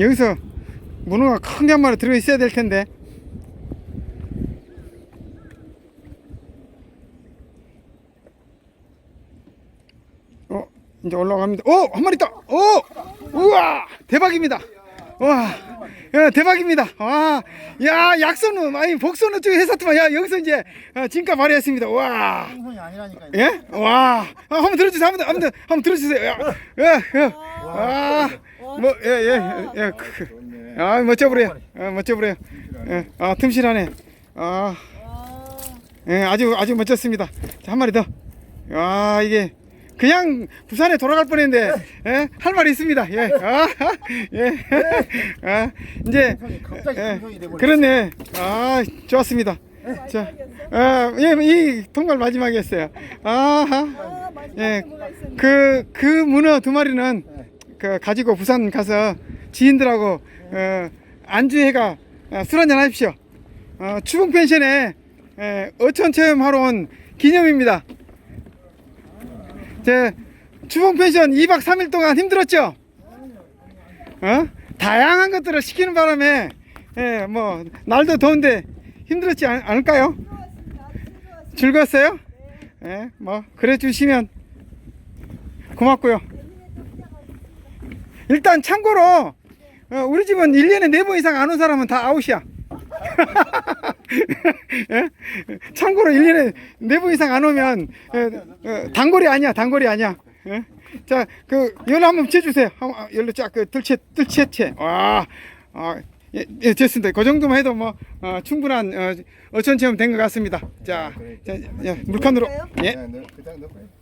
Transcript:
여기서 문어가 큰 게 한 마리 들어 있어야 될 텐데. 어, 이제 올라갑니다. 오, 한 마리 있다. 오, 우와, 대박입니다. 와, 야, 대박입니다. 와, 야, 약선우, 아니 복선우 쪽에 해사트만, 야, 여기서 이제 어, 진가 발휘했습니다. 와. 생선이 아니라니까. 예? 와. 아, 한번 들어주세요. 한번, 한번, 한번 들어주세요. 야, 야, 야. 아, 뭐, 예, 예, 예. 그, 아, 멋져버려요. 아, 멋져버려요. 예, 아, 틈실하네. 아, 예, 아주, 아주 멋졌습니다. 자, 한 마리 더. 아, 이게. 그냥 부산에 돌아갈 뻔했는데, 예, 할 말이 있습니다. 예, 아, 예, 아, 이제, 갑자기 예, 돼버렸어. 그렇네. 아, 좋았습니다. 자, 아, 예, 이 통발 마지막이었어요. 아하. 예, 그, 그 문어 두 마리는 그 가지고 부산 가서 지인들하고 어, 안주회가 어, 술 한잔 하십시오. 어, 추봉 펜션에 에, 어촌 체험하러 온 기념입니다. 제 추봉 펜션 2박 3일 동안 힘들었죠? 어? 다양한 것들을 시키는 바람에 예, 뭐 날도 더운데 힘들었지 않, 않을까요? 즐거웠어요? 예, 뭐 그래 주시면 고맙고요. 일단 참고로 어, 우리 집은 1년에 4번 이상 안 온 사람은 다 아웃이야. 예? 참고로 1년에 4번 이상 안 오면 어, 어, 단골이 아니야. 단골이 아니야. 예? 자, 그 열로 한번 쳐 주세요. 한번 열로 쫙그 뜰채 뜰채 채. 와. 아, 예, 예, 됐습니다. 그 정도만 해도 뭐 어, 충분한 어, 어촌 체험 된 것 같습니다. 자, 자 예, 물칸으로 예. 네, 넣고요.